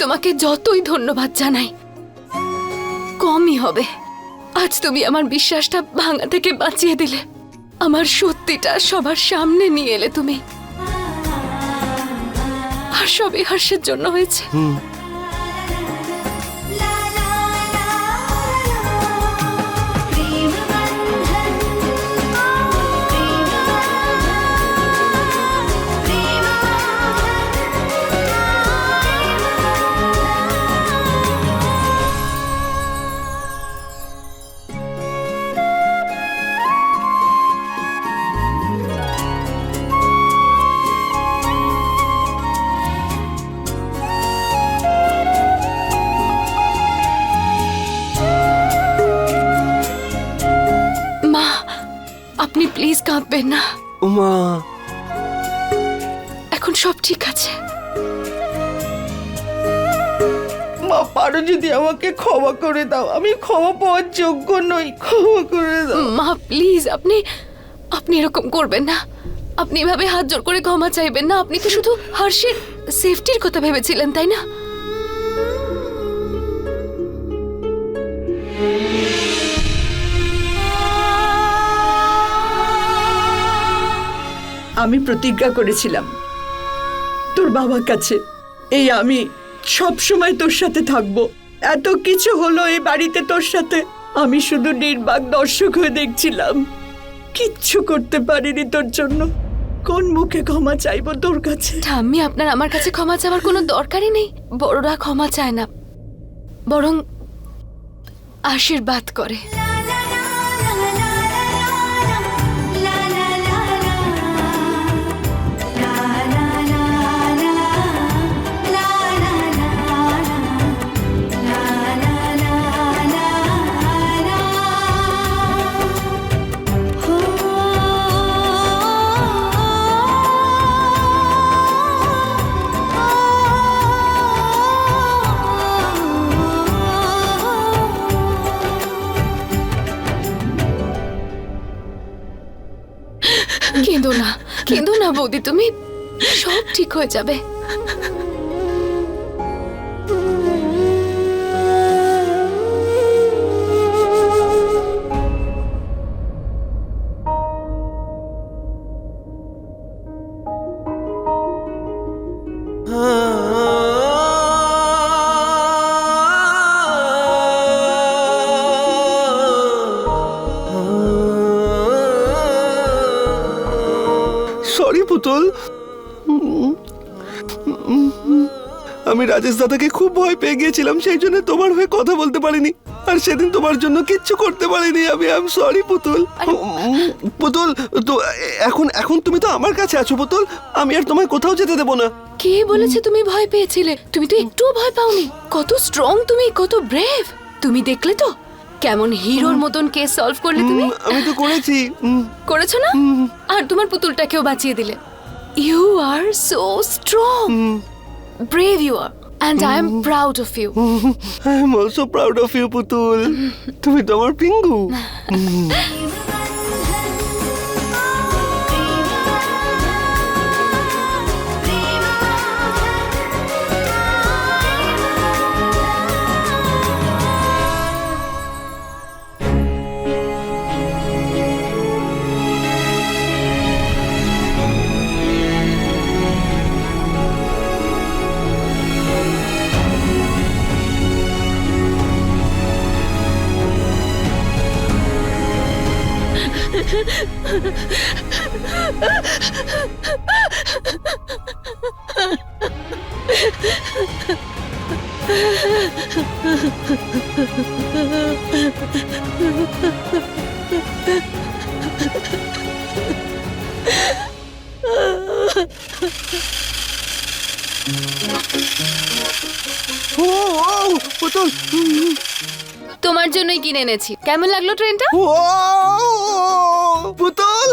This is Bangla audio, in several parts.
তোমাকে যতই ধন্যবাদ জানাই, কমই হবে। আজ তুমি আমার বিশ্বাসটা ভাঙা থেকে বাঁচিয়ে দিলে। আমার সত্যিটা সবার সামনে নিয়ে এলে তুমি। আর সবই হাস্যের জন্য হয়েছে। আপনি প্লিজ কাঁদবেন না। উমা। এখন সব ঠিক আছে। মা পারো যদি আমাকে ক্ষমা করে দাও। আমি ক্ষমা পাওয়ার যোগ্য নই। ক্ষমা করে দাও। মা প্লিজ আপনি আপনি এরকম করবেন না। আপনি এভাবে হাত জোর করে ক্ষমা চাইবেন না। আপনি তো শুধু হর্ষের সেফটির কথা ভেবেছিলেন তাই না? আমি প্রতিজ্ঞা করেছিলাম। তোর বাবার কাছে। এই আমি সব সময় তোর সাথে থাকব। এত কিছু হলো এই বাড়িতে তোর সাথে। আমি শুধু নির্বাক দর্শক হয়ে দেখছিলাম। কিচ্ছু করতে পারিনি তোর জন্য। কোন মুখে ক্ষমা চাইব তোর কাছে? ঠাম্মি, আপনার আমার কাছে ক্ষমা চাওয়ার কোনো দরকারই নেই। বড়রা ক্ষমা চায় না। বরং আশীর্বাদ করে। বৌদি তুমি সব ঠিক হয়ে যাবে। সরি পুতুল। আমি রাজেশ দাদাকে খুব ভয় পেয়ে গিয়েছিলাম সেই জন্য তোমার হয়ে কথা বলতে পারিনি। আর সেদিন তোমার জন্য কিচ্ছু করতে পারিনি আমি আই এম সরি পুতুল পুতুল তো এখন এখন তুমি তো আমার কাছে আছো পুতুল আমি আর তোমায় কোথাও যেতে দেবো না। কে বলেছে তুমি ভয় পেয়েছিলে? তুমি তো একটুও ভয় পাওনি। কত স্ট্রং তুমি কত ব্রেভ তুমি দেখলে তো? কেমন হিরোর মতন কেস সলভ করলে তুমি? আমি তো করেছি করেছ না? আর তোমার পুতুলটাকেও বাঁচিয়ে দিলে? You are so strong brave you are and I am proud of you I am also proud of you পুতুল। তুমি তো আমার পিঙ্গু। পুতুল তোমার জন্যই কিনে এনেছি। কেমন লাগল ট্রেনটা পুতুল।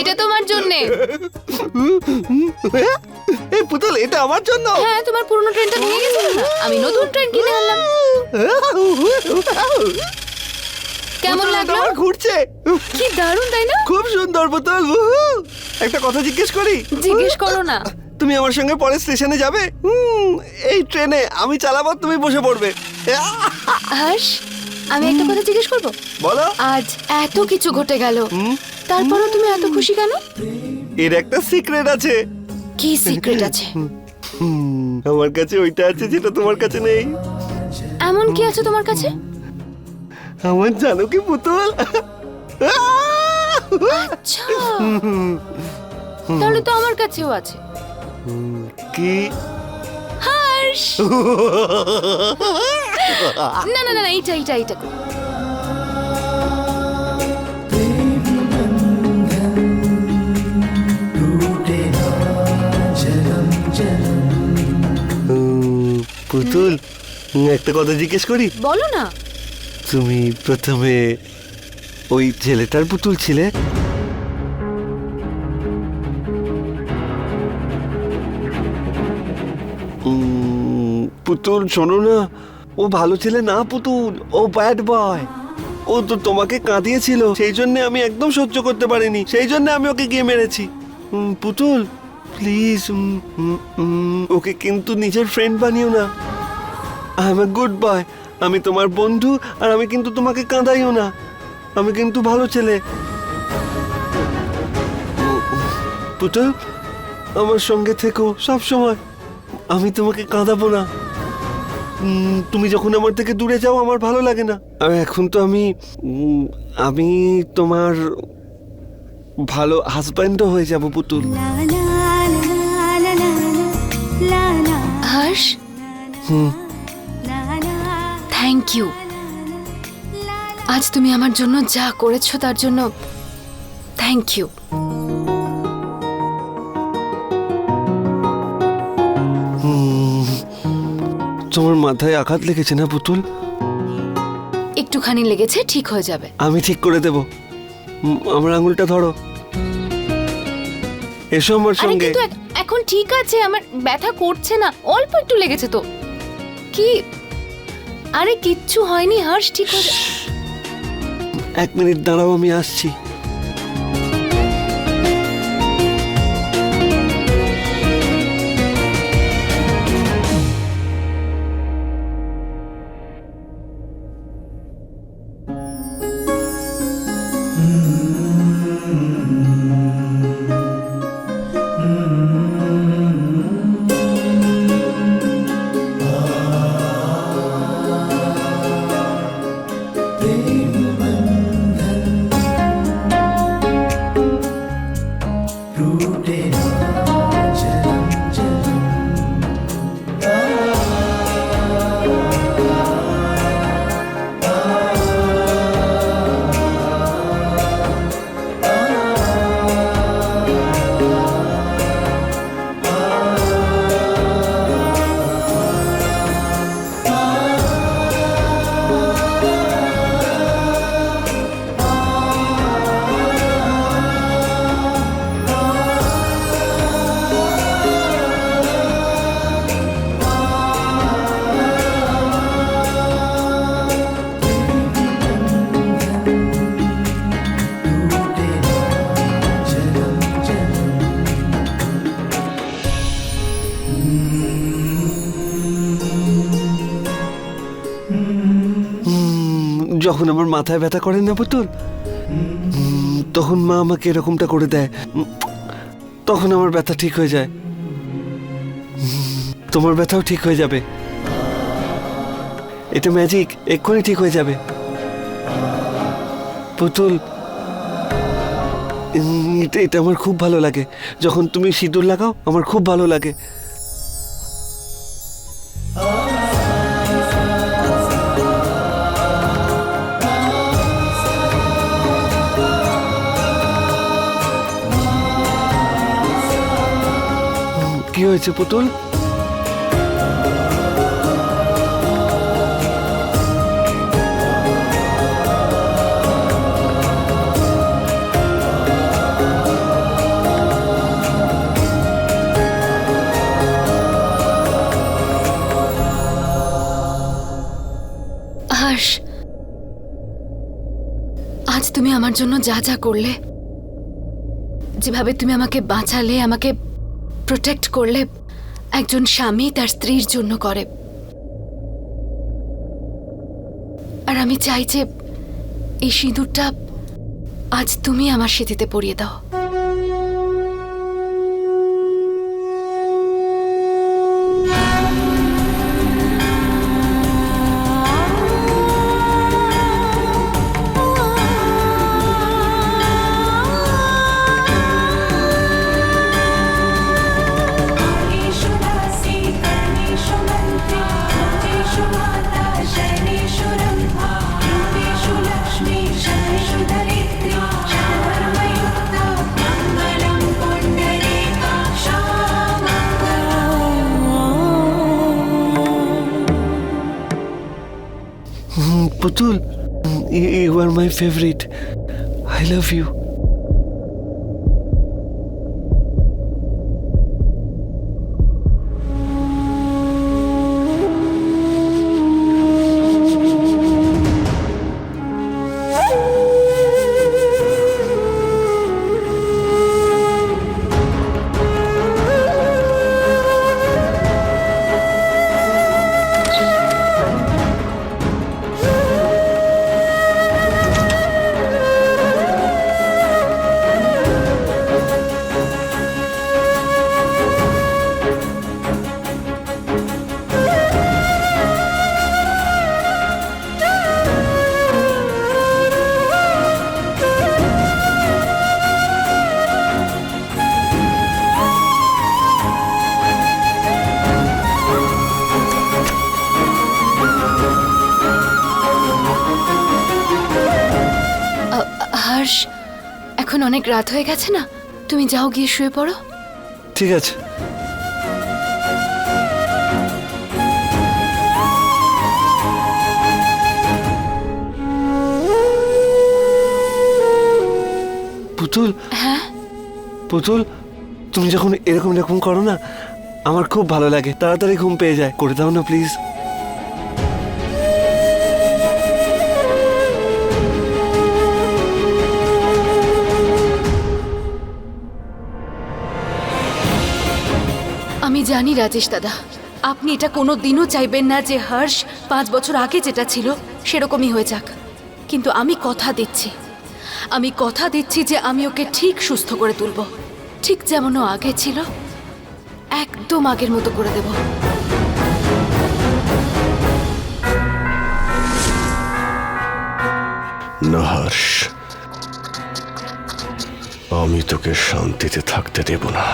এটা তোমার জন্য। পুতুল এটা আমার জন্য। হ্যাঁ তোমার পুরনো ট্রেনটা ভেঙে গেছিল না? আমি নতুন ট্রেন কিনে আনলাম। কেমন লাগল? আমার ঘুরছে। কি দারুণ তাই না? খুব সুন্দর উহু। একটা কথা জিজ্ঞেস করি? জিজ্ঞেস করো না। তুমি আমার সঙ্গে পরে স্টেশনে যাবে? হুম, এই ট্রেনে আমি চালাবো তুমি বসে পড়বে। আহ, হর্ষ আমি একটা কথা জিজ্ঞেস করব? বলো। আজ এত কিছু ঘটে গেল। তারপরও তুমি এত খুশি কেন? এর একটা সিক্রেট আছে। কি সিক্রেট আছে? আমার কাছে ওইটা আছে যেটা তোমার কাছে নেই। এমন কি আছে তোমার কাছে? আমার জানো কি পুতুল? আচ্ছা। তাহলে তো আমার কাছেও আছে। কি? হর্ষ! না না না না, এইটা এইটা এইটা পুতুল একটা কথা জিজ্ঞেস করি? বলো না। তুমি প্রথমে ওই ছেলেটার পুতুল ছিলে? পুতুল শোনো না। ও ভালো ছেলে না পুতুল ও ব্যাড বয় ও তো তোমাকে কাঁদিয়েছিল সেই জন্য আমি একদম সহ্য করতে পারিনি সেই জন্য আমি ওকে গিয়ে মেরেছি। পুতুল প্লিজ ওকে কিন্তু নিজের ফ্রেন্ড বানিও না। I am a good boy আমি তোমার বন্ধু, আর আমি কিন্তু তোমাকে কাঁদাইও না। আমি কিন্তু ভালো ছেলে। পুতুল আমার সঙ্গে থেকো সব সময় আমি তোমাকে কাঁদাবো না। তুমি যখন আমার থেকে দূরে যাও, আমার ভালো লাগে না। আর এখন তো আমি আমি তোমার ভালো হাজব্যান্ডও হয়ে যাব পুতুল হুম থ্যাংক ইউ আজ তুমি আমার জন্য যা করেছ তার জন্য থ্যাংক ইউ হুম, তোমার মাথায় আঘাত লেগেছে না পুতুল? একটুখানি লেগেছে ঠিক হয়ে যাবে। আমি ঠিক করে দেব। আমার আঙুলটা ধরো। এসো আমার সঙ্গে। ঠিক আছে, আমার ব্যথা করছে না, অল্প একটু লেগেছে তো। কি? আরে কিচ্ছু হয়নি হর্ষ ঠিক হয়ে এক মিনিট দাঁড়াও, আমি আসছি। যখন আমার মাথায় ব্যথা করে না পুতুল? তখন মা আমাকে এরকমটা করে দেয়। তখন আমার ব্যথা ঠিক হয়ে যায়। তোমার ব্যথাও ঠিক হয়ে যাবে। এটা ম্যাজিক এক্ষুনি ঠিক হয়ে যাবে। পুতুল এটা আমার খুব ভালো লাগে। যখন তুমি সিঁদুর লাগাও, আমার খুব ভালো লাগে। হয়েছে পুতুল। আজ তুমি আমার জন্য যা যা করলে যেভাবে তুমি আমাকে বাঁচালে আমাকে প্রোটেক্ট করলে একজন স্বামী তার স্ত্রীর জন্য করে। আর আমি চাই যে এই সিঁদুরটা আজ তুমি আমার স্মৃতিতে পরিয়ে দাও। ইউ আর মাই ফেভারিট অনেক রাত হয়ে গেছে না? তুমি যাও গিয়ে শুয়ে পড়ো। ঠিক আছে। পুতুল হ্যাঁ? পুতুল তুমি যখন এরকম এরকম করো না আমার খুব ভালো লাগে। তাড়াতাড়ি ঘুম পেয়ে যায়। করে দাও না প্লিজ আমি জানি, রাজেশ দাদা। আপনি এটা কোনো দিনও চাইবেন না যে হর্ষ পাঁচ বছর আগে যেটা ছিল সেরকমই হয়ে যাক। কিন্তু আমি কথা দিচ্ছি। আমি কথা দিচ্ছি যে আমি ওকে ঠিক সুস্থ করে তুলব। ঠিক যেমন ও আগে ছিল, একদম আগের মতো করে দেব। হর্ষ। আমি তোকে শান্তিতে থাকতে দেব না।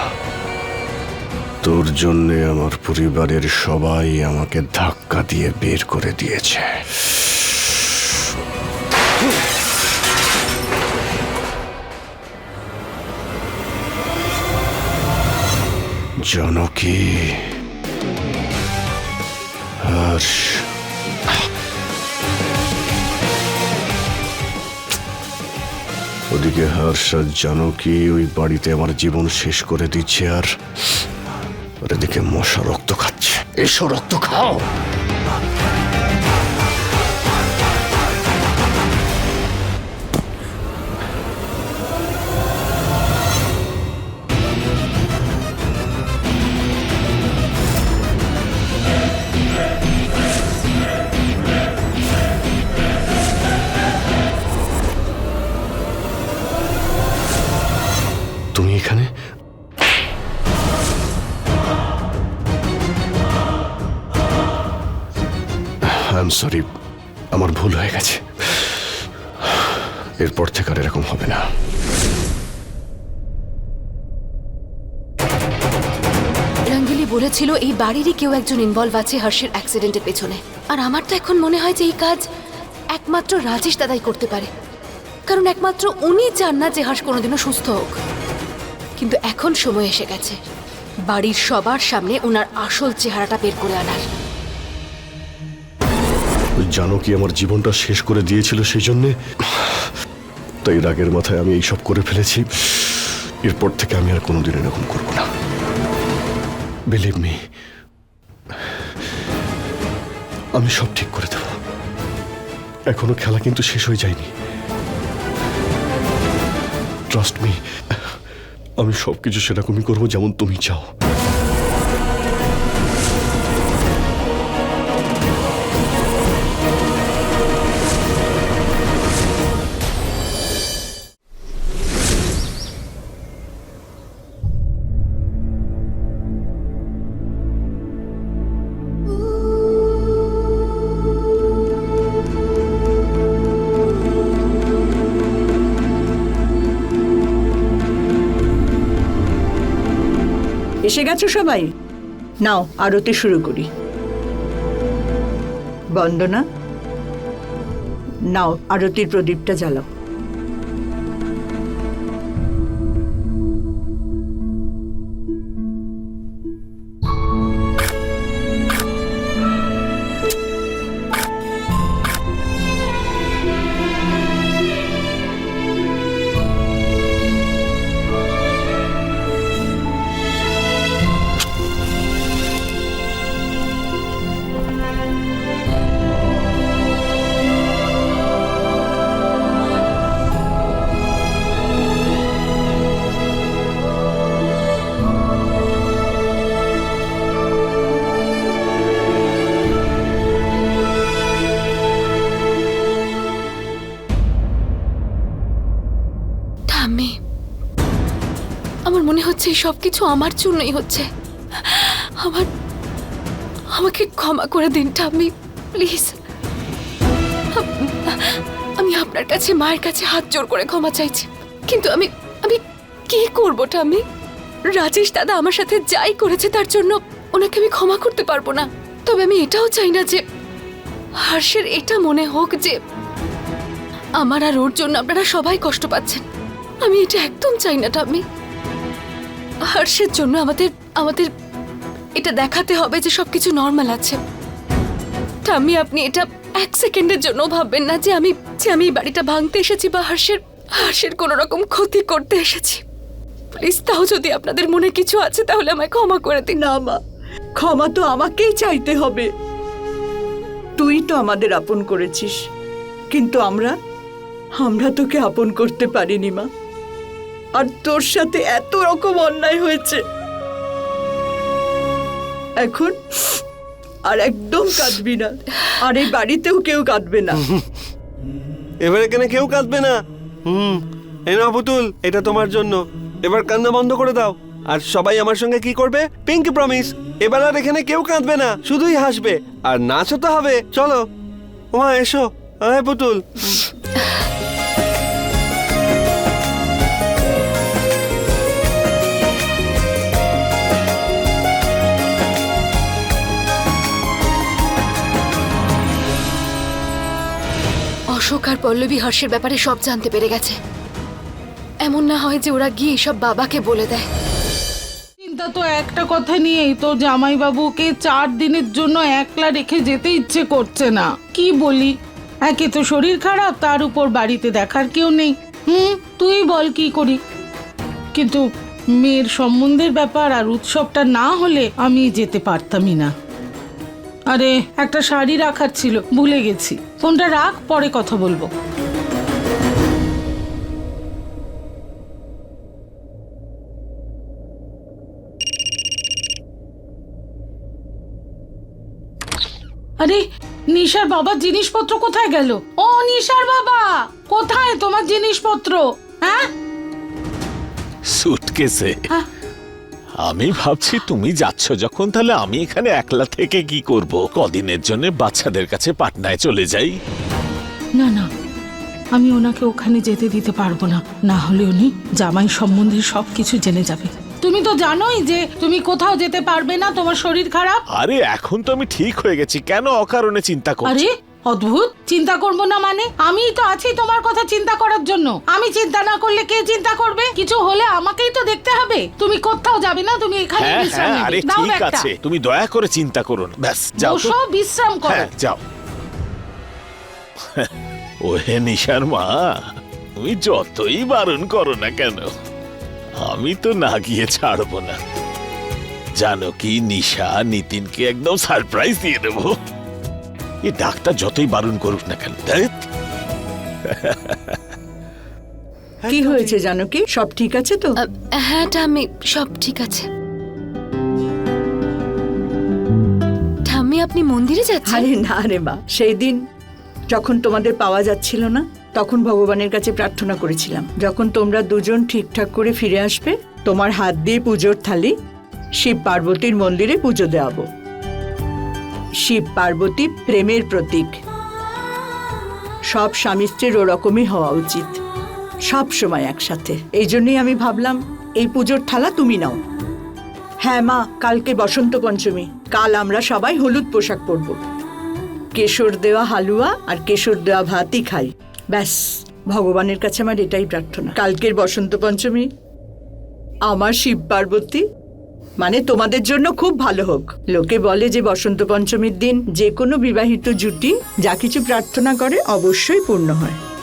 তোর জন্যে আমার পরিবারের সবাই আমাকে ধাক্কা দিয়ে বের করে দিয়েছে। জানকী হর্ষ ওদিকে হর্ষদ জানকী ওই বাড়িতে আমার জীবন শেষ করে দিচ্ছে, আর আর এদিকে মশা রক্ত খাচ্ছে। এসো রক্ত খাও। সরি, আমার ভুল হয়ে গেছে। এরপর থেকে আর এরকম হবে না। রঙ্গিলি বলেছিল এই বাড়িরই কেউ একজন ইনভলভ আছে হর্ষের অ্যাক্সিডেন্টের পেছনে। আর আমার তো এখন মনে হয় যে এই কাজ একমাত্র রাজেশ দাদাই করতে পারে। কারণ একমাত্র উনি চান না যে হর্ষ কোনোদিনও সুস্থ হোক। কিন্তু এখন সময় এসে গেছে। বাড়ির সবার সামনে ওনার আসল চেহারাটা বের করে আনার। ওই জানকী আমার জীবনটা শেষ করে দিয়েছিল সেই জন্যে? তাই রাগের মাথায় আমি এইসব করে ফেলেছি। এরপর থেকে আমি আর কোনোদিন এরকম করব না। বিলিভ মি আমি সব ঠিক করে দেব। এখনও খেলা কিন্তু শেষ হয়ে যায়নি। ট্রাস্ট মি আমি সবকিছু সেরকমই করব যেমন তুমি চাও। এসে গেছো সবাই? নাও আরতি শুরু করি। বন্দনা নাও আরতির প্রদীপটা জ্বালাও। মনে হচ্ছে সব কিছু আমার জন্যই হচ্ছে। আমার, আমাকে ক্ষমা করে দিন, ঠাম্মি, প্লিজ। আমি আপনার কাছে, মায়ের কাছে হাত জোর করে ক্ষমা চাইছি। কিন্তু আমি আমি কি করব, ঠাম্মি? রাজেশ দাদা আমার সাথে যাই করেছে তার জন্য ওনাকে আমি ক্ষমা করতে পারব না। তবে আমি এটাও চাই না যে হর্ষের এটা মনে হোক যে আমার আর ওর জন্য আপনারা সবাই কষ্ট পাচ্ছেন। আমি এটা একদম চাই না টামি হর্ষের জন্য আমাদের আমাদের এটা দেখাতে হবে যে সবকিছু নর্মাল আছে। টামি আপনি এটা এক সেকেন্ডের জন্য ভাববেন না যে আমি যে আমি বাড়িটা ভাঙতে এসেছি বা হর্ষের হর্ষের কোনো রকম ক্ষতি করতে এসেছি। প্লিজ তাও যদি আপনাদের মনে কিছু আছে, তাহলে আমায় ক্ষমা করে দিন। না মা, ক্ষমা তো আমাকেই চাইতে হবে। তুই তো আমাদের আপন করেছিস, কিন্তু আমরা আমরা তোকে আপন করতে পারিনি মা। আর তোর সাথে এত রকম অন্যায় হয়েছে। এখন আর একদম কাঁদবি না। আর এই বাড়িতেও কেউ কাঁদবে না। এবার এখানে কেউ কাঁদবে না। হুম, এই নাও পুতুল, এটা তোমার জন্য। এবার কান্না বন্ধ করে দাও। আর সবাই আমার সঙ্গে কি করবে? পিঙ্ক প্রমিস এবার আর এখানে কেউ কাঁদবে না, শুধুই হাসবে। আর নাচও তো হবে, চলো। ওমা, এসো। আয় পুতুল। অশোক আর পল্লবী হর্ষের ব্যাপারে সব জানতে পেরে গেছে। এমন না হয় যে ওরা গিয়ে সব বাবাকে বলে দেয়। চিন্তা তো একটা কথা নিয়েই তো জামাইবাবুকে চার দিনের জন্য একলা রেখে যেতে ইচ্ছে করছে না। কি বলি? একে তো শরীর খারাপ, তার উপর বাড়িতে দেখার কেউ নেই। হুম, তুই বল কি করি? কিন্তু মেয়ের সম্বন্ধের ব্যাপার আর উৎসবটা না হলে আমি যেতে পারতামই না। আরে একটা শাড়ি রাখার ছিল ভুলে গেছি। ফোনটা রাখ পরে কথা বলব। আরে নিশার বাবার জিনিসপত্র কোথায় গেল? ও নিশার বাবা! কোথায় তোমার জিনিসপত্র? হ্যাঁ? সুটকেসে। হ্যাঁ। আমি ভাবছি তুমি যাচ্ছ যখন তাহলে আমি এখানে একলা থেকে কি করব? কদিনের জন্য বাচ্চাদের কাছে পাটনায় চলে যাই। না না আমি ওনাকে ওখানে যেতে দিতে পারব না। না হলে উনি জামাই সম্বন্ধে সব কিছু জেনে যাবে। তুমি তো জানোই যে তুমি কোথাও যেতে পারবে না তোমার শরীর খারাপ। আরে এখন তো আমি ঠিক হয়ে গেছি। কেন অকারণে চিন্তা করছি? আরে অদ্ভুত চিন্তা করব না মানে? আমিই তো আছি তোমার কথা চিন্তা করার জন্য। আমি চিন্তা না করলে কে চিন্তা করবে? কিছু হলে আমাকেই তো দেখতে হবে। তুমি কোথাও যাবে না তুমি এখানে হ্যাঁ বিশ্রাম হ্যাঁ আরে নেবে দাও ঠিক আছে তুমি দয়া করে চিন্তা করো না। ব্যাস যাও তো। বসো বিশ্রাম করো। হ্যাঁ যাও। ওহে নিশার মা তুমি যতই বারণ করো না কেন আমি তো না গিয়ে ছাড়বো না। জানো কি নিশা নিতিনকে একদম সারপ্রাইজ দিয়ে দেবো। এ ডাক্তার যতই বারণ করুক না কেন। ধ্যাৎ। কি হয়েছে জানো কি সব ঠিক আছে তো? হ্যাঁ ঠাম্মি সব ঠিক আছে। ঠাম্মি আপনি মন্দিরে যাচ্ছেন? আরে না রে মা সেই দিন যখন তোমাদের পাওয়া যাচ্ছিল না তখন ভগবানের কাছে প্রার্থনা করেছিলাম। যখন তোমরা দুজন ঠিকঠাক করে ফিরে আসবে তোমার হাত দিয়ে পুজোর থালি শিব পার্বতীর মন্দিরে পুজো দেওয়াবো। শিব পার্বতী প্রেমের প্রতীক। সব স্বামী স্ত্রীর ওরকমই হওয়া উচিত। সব সময় একসাথে। এই জন্যই আমি ভাবলাম, এই পুজোর থালা তুমি নাও। হ্যাঁ মা, কালকে বসন্ত পঞ্চমী। কাল আমরা সবাই হলুদ পোশাক পরব। কেশর দেওয়া হালুয়া আর কেশর দেওয়া ভাতই খাই। ব্যাস, ভগবানের কাছে আমার এটাই প্রার্থনা। কালকের বসন্ত পঞ্চমী, আমার শিব পার্বতী মানে তোমাদের জন্য খুব ভালো হোক। লোকে বলে যে বসন্ত পঞ্চমীর দিন যে কোনো বিবাহিত জুটি যা কিছু প্রার্থনা করে অবশ্যই পূর্ণ হয়।